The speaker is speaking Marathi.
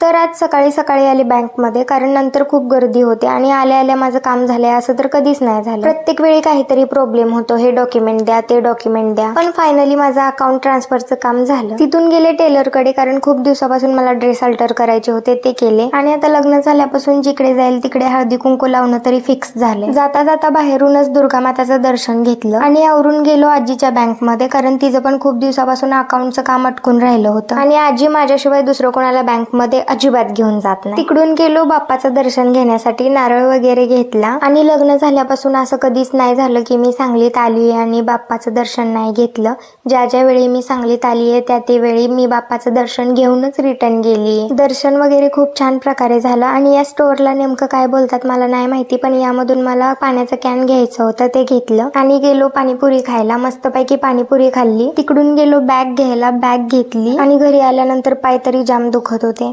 तर आज सकाळी सकाळी आले बँकमध्ये कारण नंतर खूप गर्दी होते आणि आल्या आल्या माझं काम झालंय असं तर कधीच नाही झालं. प्रत्येक वेळी काहीतरी प्रॉब्लेम होतो हे डॉक्युमेंट द्या ते डॉक्युमेंट द्या. पण फायनली माझं अकाउंट ट्रान्सफरचं काम झालं. तिथून गेले टेलरकडे कारण खूप दिवसापासून मला ड्रेस अल्टर करायचे होते ते केले. आणि आता लग्न झाल्यापासून जिकडे जाईल तिकडे हळदी कुंकू लावणं तरी फिक्स झाले जाता जाता बाहेरूनच दुर्गा माताचं दर्शन घेतलं आणि आवरून गेलो आजीच्या बँकमध्ये कारण तिचं पण खूप दिवसापासून अकाउंटचं काम अटकून राहिलं होतं. आणि आजी माझ्याशिवाय दुसरं कोणाला बँकमध्ये अजिबात घेऊन जात नाही. तिकडून गेलो बाप्पाचं दर्शन घेण्यासाठी नारळ वगैरे घेतला आणि लग्न झाल्यापासून असं कधीच नाही झालं की मी सांगलीत आली आहे आणि बाप्पाचं दर्शन नाही घेतलं. ज्या ज्या वेळी मी सांगलीत आली आहे त्या ते वेळी मी बाप्पाचं दर्शन घेऊनच रिटर्न गेली. दर्शन वगैरे खूप छान प्रकारे झालं आणि या स्टोअरला नेमकं काय बोलतात मला नाही माहिती पण यामधून मला पाण्याचं कॅन घ्यायचं होतं ते घेतलं. आणि गेलो पाणीपुरी खायला मस्तपैकी पाणीपुरी खाल्ली. तिकडून गेलो बॅग घ्यायला बॅग घेतली आणि घरी आल्यानंतर पायतरी जाम दुखत होते.